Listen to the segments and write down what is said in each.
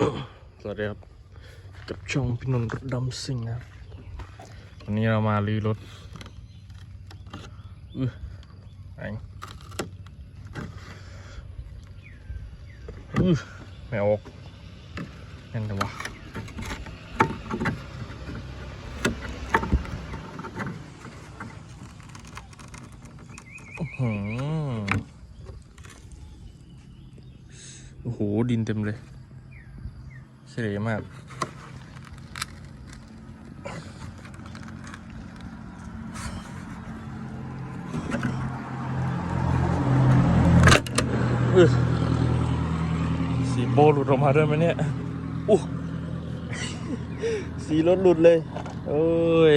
สวัสดีครับ กับช่องพี่นนท์รถดำซิ่งนะครับ วันนี้เรามารีรถอื้อไอ้อื้อไม่ออกแน่นแต่วะอื้อหือโอ้โห ดินเต็มเลย เฉลยมากสีโบหลุดออกมาด้วยไหมเนี่ยอู้สีรถหลุดเลยโอ้ย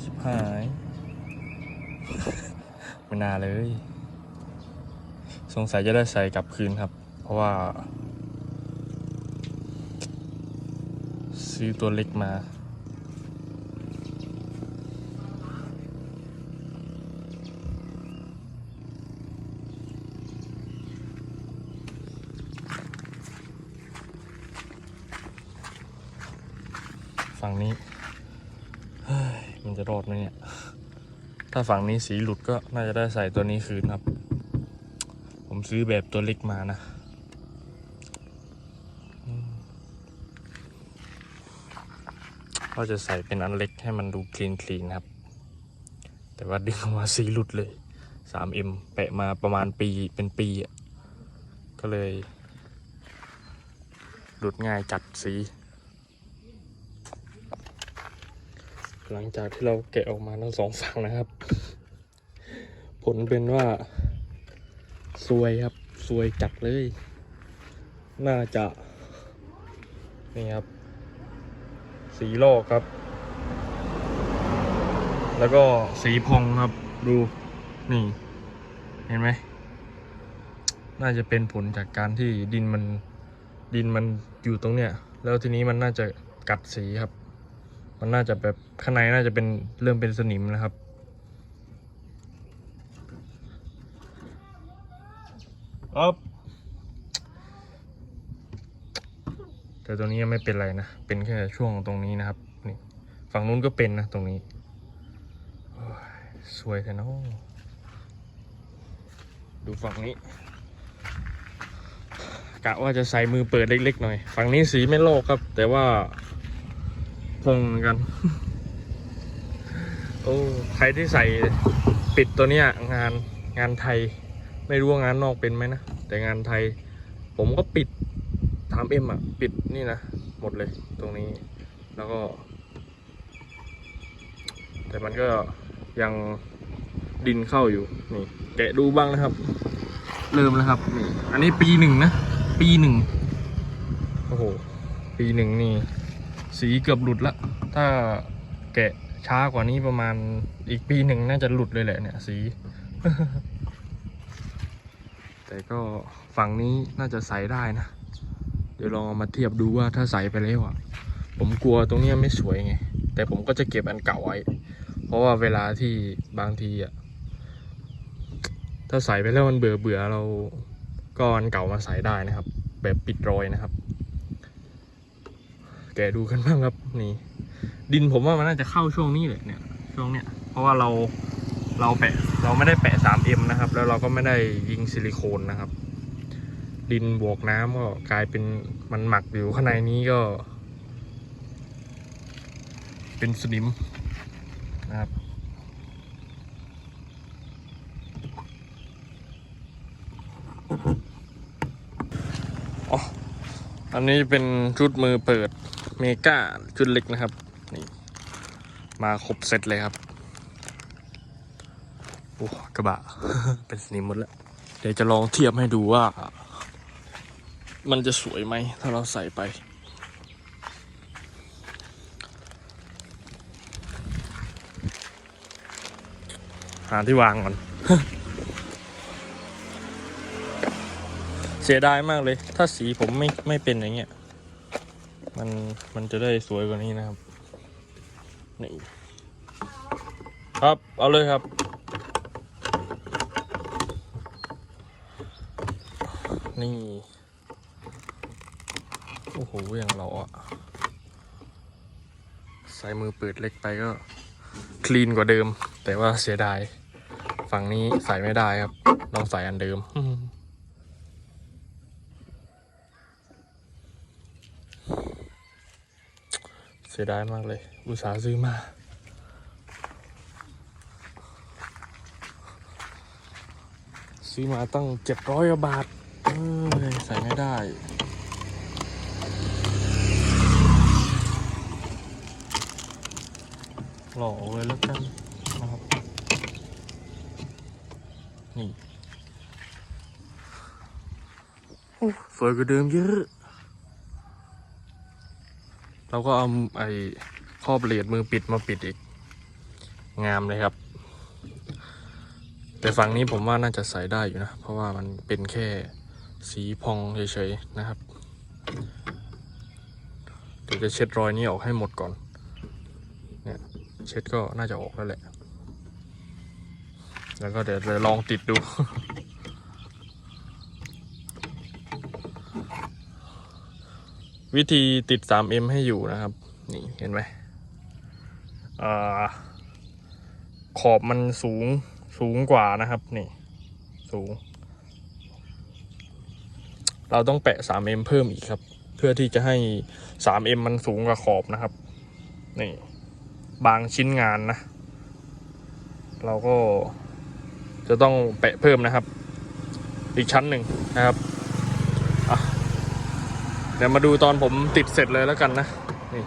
ชิบหายไม่น่าเลย สงสัยจะได้ใส่กลับคืนครับ เพราะว่า ซื้อตัวเล็กมาฝั่งนี้มันจะรอดไหมเนี่ย ถ้าฝั่งนี้สีหลุดก็น่าจะได้ใส่ตัวนี้คืนครับ ผมซื้อแบบตัวเล็กมานะอืม ก็จะใส่เป็นอันเล็กให้มันดูคลีนคลีนครับ แต่ว่าดึงออกมาสีหลุดเลย 3M แปะมาประมาณปีเป็นปีอะ ก็เลย หลุดง่ายจัดสี หลังจากที่เราแกะออกมาทั้งสองฝั่งนะครับ ผลเป็นว่าสวยครับสวยจัดเลย น่าจะ นี่ครับ สีโลกครับ แล้วก็สีพองครับดูนี่ เห็นไหม น่าจะเป็นผลจากการที่ดินมันดินมันอยู่ตรงเนี้ยแล้วทีนี้มันน่าจะกัดสีครับ มันน่าจะแบบข้างในน่าจะเป็นเริ่มเป็นสนิมนะครับอ๊อ แต่ตรงนี้ยังไม่เป็นไรนะ เป็นแค่ช่วงตรงนี้นะครับ นี่ ฝั่งนู้นก็เป็นนะตรงนี้ สวยแต่น้องดูฝั่งนี้ กะว่าจะใส่มือเปิดเล็กๆหน่อย ฝั่งนี้สีไม่โลกครับ แต่ว่าพงเหมือนกัน โอ้ ใครที่ใส่ปิดตัวเนี้ยงานงานไทย ไม่รู้ว่างานนอกเป็นไหมนะ แต่งานไทย ผมก็ปิด ถามเอ็มอะ ปิดนี่นะ หมดเลยตรงนี้ แล้วก็ แต่มันก็ยังดินเข้าอยู่ นี่ แกะดูบ้างนะครับ เริ่มแล้วครับ นี่ อันนี้ปีหนึ่งนะ ปีหนึ่ง โอ้โห ปีหนึ่งนี่ สีเกือบหลุดละ ถ้าแกะช้ากว่านี้ประมาณอีกปีหนึ่งน่าจะหลุดเลยแหละเนี่ยสี แต่ก็ฝั่งนี้น่าจะใส่ได้นะ เดี๋ยวลองเอามาเทียบดูว่าถ้าใส่ไปแล้วอะ ผมกลัวตรงนี้ไม่สวยไง แต่ผมก็จะเก็บอันเก่าไว้ เพราะว่าเวลาที่บางทีอะ ถ้าใส่ไปแล้วมันเบื่อเบื่อเราก็อันเก่ามาใส่ได้นะครับ แบบปิดรอยนะครับ แกดูกันบ้างครับนี่ ดินผมว่ามันน่าจะเข้าช่วงนี้เลยเนี่ย ช่วงเนี้ย เพราะว่าเราเราแปะเราไม่ได้แปะ 3M นะครับ แล้วเราก็ไม่ได้ยิงซิลิโคนนะครับ ดินบวกน้ำก็กลายเป็นมันหมักอยู่ข้างในนี้ก็ เป็นสนิมนะครับอ๋ออันนี้เป็นชุดมือเปิดเมกาชุดเล็กนะครับนี่มาครบเซตเลยครับโอ้กระบะ เป็นสนิมหมดแล้ว เดี๋ยวจะลองเทียบให้ดูว่า มันจะสวยไหม ถ้าเราใส่ไป หาที่วางก่อน เสียดายมากเลย ถ้าสีผมไม่ไม่เป็นอย่างเงี้ย มันมันจะได้สวยกว่านี้นะครับ นี่ ครับ เอาเลยครับนี่ อ้โหอย่างเราอะใส่มือเปิดเล็กไปก็คลีนกว่าเดิม แต่ว่าเสียดาย ฝั่งนี้ใส่ไม่ได้ครับต้องใส่อันเดิมเสียดายมากเลย อุตส่าห์ซื้อมาซื้อมาตั้งเจ็ดร้อยบาท เอ้ย ใส่ไม่ได้ หล่อไว้แล้วกันนะครับ นี่โอ้สวยกว่าเดิมเยอะ เราก็เอาไอ้ครอบเหรียญมือปิดมาปิดอีก งามเลยครับ แต่ฝั่งนี้ผมว่าน่าจะใส่ได้อยู่นะ เพราะว่ามันเป็นแค่สีพองเฉยๆนะครับ เดี๋ยวจะเช็ดรอยนี้ออกให้หมดก่อน เช็ดก็น่าจะออกแล้วแหละ แล้วก็เดี๋ยวจะลองติดดูวิธีติด 3M ให้อยู่นะครับ นี่เห็นไหมอขอบมันสูงสูงกว่านะครับ นี่ สูง เราต้องแปะ 3M เพิ่มอีกครับ เพื่อที่จะให้ 3M มันสูงกว่าขอบนะครับ นี่ บางชิ้นงานนะ เราก็จะต้องแปะเพิ่มนะครับ อีกชั้นหนึ่งนะครับเดี๋ยวมาดูตอนผมติดเสร็จเลยแล้วกันนะนี่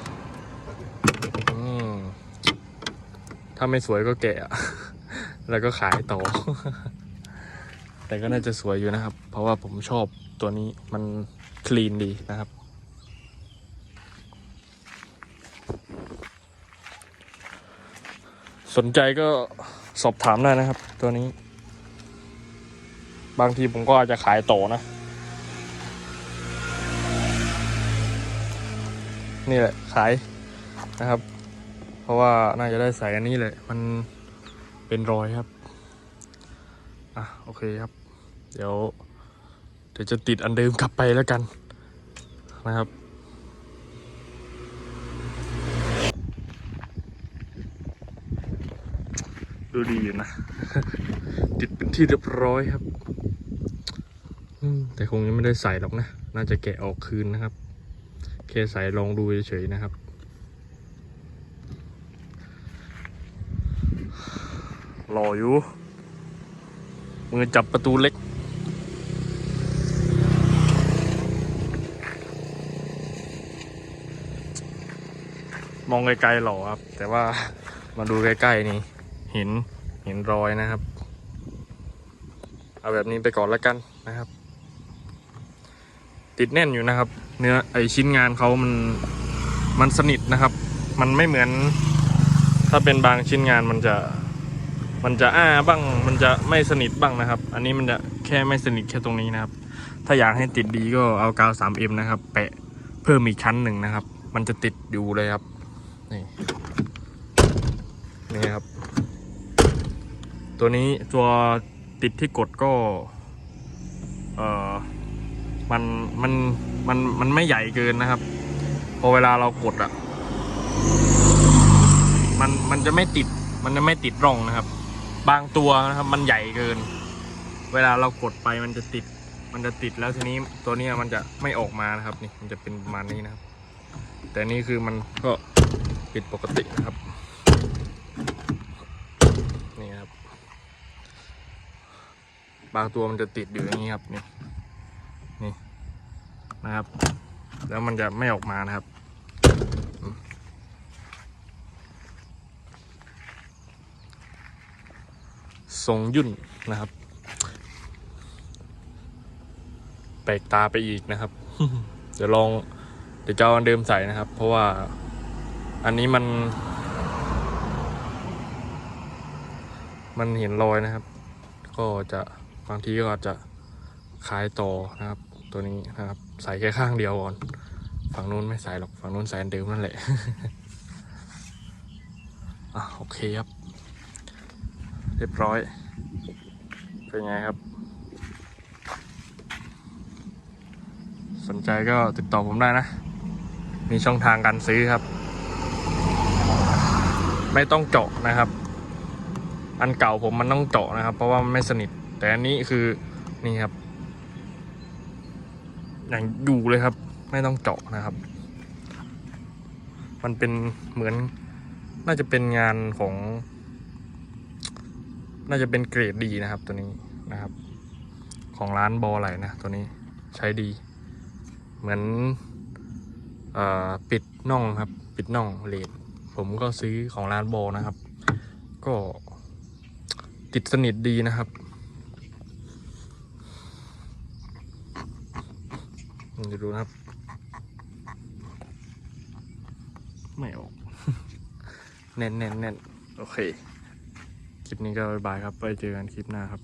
ถ้าไม่สวยก็แกะแล้วก็ขายต่อ แต่ก็น่าจะสวยอยู่นะครับ เพราะว่าผมชอบตัวนี้มันคลีนดีนะครับ สนใจก็สอบถามได้นะครับ ตัวนี้ บางทีผมก็อาจจะขายต่อนะ นี่แหละขายนะครับ เพราะว่าน่าจะได้ใส่อันนี้เลยมันเป็นรอยครับอะโอเคครับ เดี๋ยว เดี๋ยวจะติดอันเดิมกลับไปแล้วกันนะครับ ดูดีอยู่นะ ติดเป็นที่เรียบร้อยครับแต่คงยังไม่ได้ใส่หรอกนะ น่าจะแกะออกคืนนะครับ แค่ใส่ลองดูเฉยๆนะครับ รออยู่ มือจับประตูเล็ก มองไกลๆหล่อครับ แต่ว่ามาดูใกล้ ๆ นี่ เห็นเห็นรอยนะครับ เอาแบบนี้ไปก่อนแล้วกันนะครับ ติดแน่นอยู่นะครับ เนื้อไอชิ้นงานเขามันมันสนิทนะครับ มันไม่เหมือน ถ้าเป็นบางชิ้นงานมันจะมันจะอ้าบ้าง มันจะไม่สนิทบ้างนะครับ อันนี้มันจะแค่ไม่สนิทแค่ตรงนี้นะครับ ถ้าอยากให้ติดดีก็เอากาว 3M นะครับ แปะเพิ่มอีกชั้นหนึ่งนะครับ มันจะติดอยู่เลยครับ นี่ นี่ครับ ตัวนี้ตัวติดที่กดก็ เออมันมันมันมันไม่ใหญ่เกินนะครับ พอเวลาเรากดอะมันมันจะไม่ติด มันจะไม่ติดร่องนะครับ บางตัวนะครับมันใหญ่เกิน เวลาเรากดไปมันจะติด มันจะติดแล้วทีนี้ตัวนี้มันจะไม่ออกมานะครับ นี่มันจะเป็นประมาณนี้นะครับ แต่นี่คือมันก็ผิดปกตินะครับ นี่ครับ บางตัวมันจะติดอยู่อย่างนี้ครับนี่นี่นะครับ แล้วมันจะไม่ออกมานะครับทรงยุ่นนะครับ แปลกตาไปอีกนะครับ เดี๋ยวลองเดี๋ยวจะเอาอันเดิมใส่นะครับ เพราะว่าอันนี้มัน มันเห็นรอยนะครับ ก็จะ บางทีก็อาจจะขายต่อนะครับ ตัวนี้นะครับใส่แค่ข้างเดียวก่อน ฝั่งนู้นไม่ใส่หรอกฝั่งนู้นใส่เดิมนั่นแหละอะโอเคครับ เรียบร้อย เป็นไงครับ สนใจก็ติดต่อผมได้นะ มีช่องทางการซื้อครับ ไม่ต้องเจาะนะครับ อันเก่าผมมันต้องเจาะนะครับ เพราะว่ามันไม่สนิท แต่อันนี้คือนี่ครับ อย่างอยู่เลยครับ ไม่ต้องเจาะนะครับ มันเป็นเหมือนน่าจะเป็นงานของ น่าจะเป็นเกรดดีนะครับ ตัวนี้นะครับ ของร้านบอไหลนะตัวนี้ใช้ดี เหมือนอปิดน่องครับ ปิดน่องเลนผมก็ซื้อของร้านบอนะครับ ก็ติดสนิทดีนะครับเดี๋ยว ดูนะครับ ไม่ออก แน่นแน่นแน่นโอเค คลิปนี้ก็บายบายครับ ไปเจอกันคลิปหน้าครับ